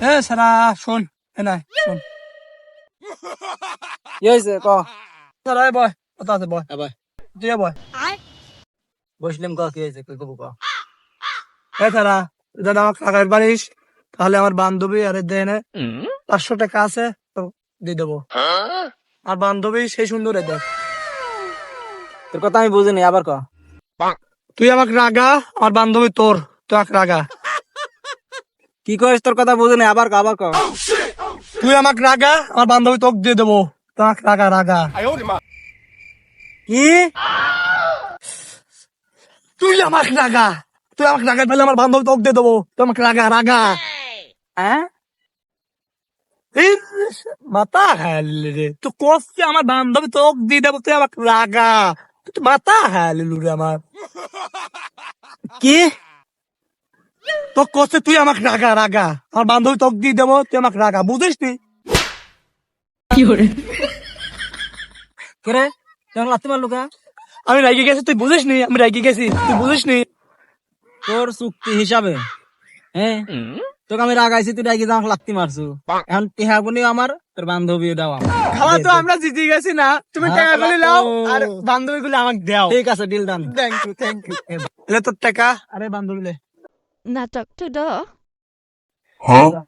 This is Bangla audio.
এ সারা শোন এ নাই শোন। কি হয়েছে ক। সারা এ বয় কথা আছে বয়? আবার তুই এ বয়। বসলাম ক কি হয়েছে কই কব ক? এ সারা যদি আমাকে টাকা পারিস তাহলে আমার বান্ধবী আরে দেনে পাঁচশো টাকা আছে তো দিয়ে দেবো। আর বান্ধবী সেই সুন্দর এ দেখ। তোর কথা আমি বুঝিনি আবার ক। তুই আমাকে রাগা আমার বান্ধবী তোর তুই আমাকে রাগা। কি করিস? তোর কথা বুঝিনি আবার আবার ক। তুই আমাকে রাগা, আমার বান্ধবী তোকে দিয়ে দেবো। তুই রাগা রাগা। কি? তুই আমাকে রাগা। তুই আমাকে রাগা ফেলে আমার বান্ধবী তোকে দিয়ে দেবো। তুই আমাকে রাগা রাগা। হ্যাঁ মাথা হারলি রে। তুই কষছে আমার বান্ধবী তোকে দিয়ে দেবো, তুই আমাকে রাগা। তুই তো মাথা হারলি রে আমার। কি? তো কষছে তুই আমাকে রাগা রাগা। আমার বান্ধবী তোকে দিয়ে দেবো তুই আমাকে রাগা। বুঝিস তুই করে লাগতে পারল কা? আমি রাগি গেছি তুই বুঝিস নি? আমি রাগি গেছি তুই বুঝিস নি? তোর চুক্তি হিসাবে হ্যাঁ তোকে আমি রাগাইছি তুই রাগি আমাকে লাগতে মারছু। এখন টিহা গুনি আমার তোর বান্ধবী দাও খাওয়া তো আমরা জিতে গেছি না। তুমি হ্যাঁ, টাকা গুলি নাও। আর বান্ধবী গুলি আমাকে দাও। ঠিক আছে deal done thank you thank you এলে তোর টাকা। আরে বান্ধবী Na Doctor Da? Huh?